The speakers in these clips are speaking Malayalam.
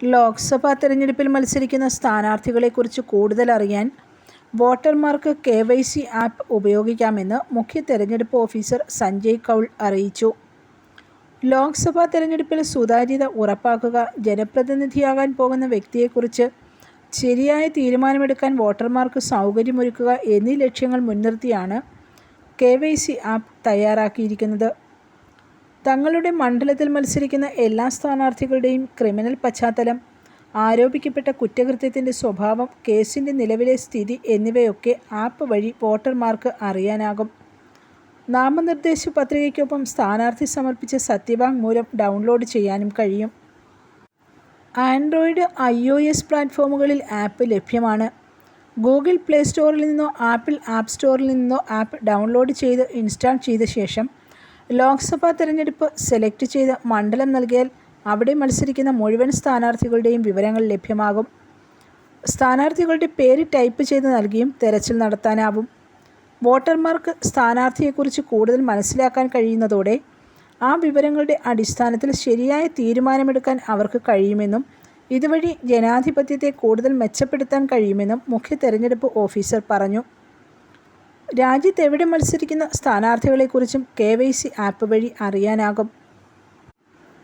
ലോക്സഭാ തെരഞ്ഞെടുപ്പിൽ മത്സരിക്കുന്ന സ്ഥാനാർത്ഥികളെക്കുറിച്ച് കൂടുതൽ അറിയാൻ വോട്ടർമാർക്ക് കെ വൈ സി ആപ്പ് ഉപയോഗിക്കാമെന്ന് മുഖ്യ തെരഞ്ഞെടുപ്പ് ഓഫീസർ സഞ്ജയ് കൗൾ അറിയിച്ചു. ലോക്സഭാ തെരഞ്ഞെടുപ്പിൽ സുതാര്യത ഉറപ്പാക്കുക, ജനപ്രതിനിധിയാകാൻ പോകുന്ന വ്യക്തിയെക്കുറിച്ച് ശരിയായ തീരുമാനമെടുക്കാൻ വോട്ടർമാർക്ക് സൗകര്യമൊരുക്കുക എന്നീ ലക്ഷ്യങ്ങൾ മുൻനിർത്തിയാണ് കെ വൈ സി ആപ്പ് തയ്യാറാക്കിയിരിക്കുന്നത്. തങ്ങളുടെ മണ്ഡലത്തിൽ മത്സരിക്കുന്ന എല്ലാ സ്ഥാനാർത്ഥികളുടെയും ക്രിമിനൽ പശ്ചാത്തലം, ആരോപിക്കപ്പെട്ട കുറ്റകൃത്യത്തിന്റെ സ്വഭാവം, കേസിന്റെ നിലവിലെ സ്ഥിതി എന്നിവയൊക്കെ ആപ്പ് വഴി വോട്ടർമാർക്ക് അറിയാനാകും. നാമനിർദ്ദേശ പത്രികയ്ക്കൊപ്പം സ്ഥാനാർത്ഥി സമർപ്പിച്ച സത്യവാങ്മൂലം ഡൗൺലോഡ് ചെയ്യാനും കഴിയും. Android, I. ഒ. എസ് പ്ലാറ്റ്ഫോമുകളിൽ ആപ്പ് ലഭ്യമാണ്. ഗൂഗിൾ പ്ലേ സ്റ്റോറിൽ നിന്നോ ആപ്പിൾ ആപ്പ് സ്റ്റോറിൽ നിന്നോ ആപ്പ് ഡൗൺലോഡ് ചെയ്ത് ഇൻസ്റ്റാൾ ചെയ്ത ശേഷം ലോക്സഭാ തെരഞ്ഞെടുപ്പ് സെലക്ട് ചെയ്ത് മണ്ഡലം നൽകിയാൽ അവിടെ മത്സരിക്കുന്ന മുഴുവൻ സ്ഥാനാർത്ഥികളുടെയും വിവരങ്ങൾ ലഭ്യമാകും. സ്ഥാനാർത്ഥികളുടെ പേര് ടൈപ്പ് ചെയ്ത് നൽകിയും തെരച്ചിൽ നടത്താനാവും. വോട്ടർമാർക്ക് സ്ഥാനാർത്ഥിയെക്കുറിച്ച് കൂടുതൽ മനസ്സിലാക്കാൻ കഴിയുന്നതോടെ ആ വിവരങ്ങളുടെ അടിസ്ഥാനത്തിൽ ശരിയായ തീരുമാനമെടുക്കാൻ അവർക്ക് കഴിയുമെന്നും ഇതുവഴി ജനാധിപത്യത്തെ കൂടുതൽ മെച്ചപ്പെടുത്താൻ കഴിയുമെന്നും മുഖ്യ തെരഞ്ഞെടുപ്പ് ഓഫീസർ പറഞ്ഞു. രാജ്യത്തെവിടെ മത്സരിക്കുന്ന സ്ഥാനാർത്ഥികളെക്കുറിച്ചും കെ വൈ സി ആപ്പ് വഴി അറിയാനാകും.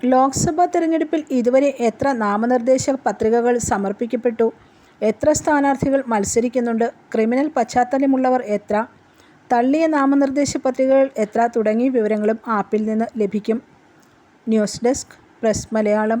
ലോക്സഭാ തെരഞ്ഞെടുപ്പിൽ ഇതുവരെ എത്ര നാമനിർദ്ദേശ പത്രികകൾ സമർപ്പിക്കപ്പെട്ടു, എത്ര സ്ഥാനാർത്ഥികൾ മത്സരിക്കുന്നുണ്ട്, ക്രിമിനൽ പശ്ചാത്തലമുള്ളവർ എത്ര, തള്ളിയ നാമനിർദ്ദേശ പത്രികകൾ എത്ര തുടങ്ങിയ വിവരങ്ങളും ആപ്പിൽ നിന്ന് ലഭിക്കും. News desk press Malayalam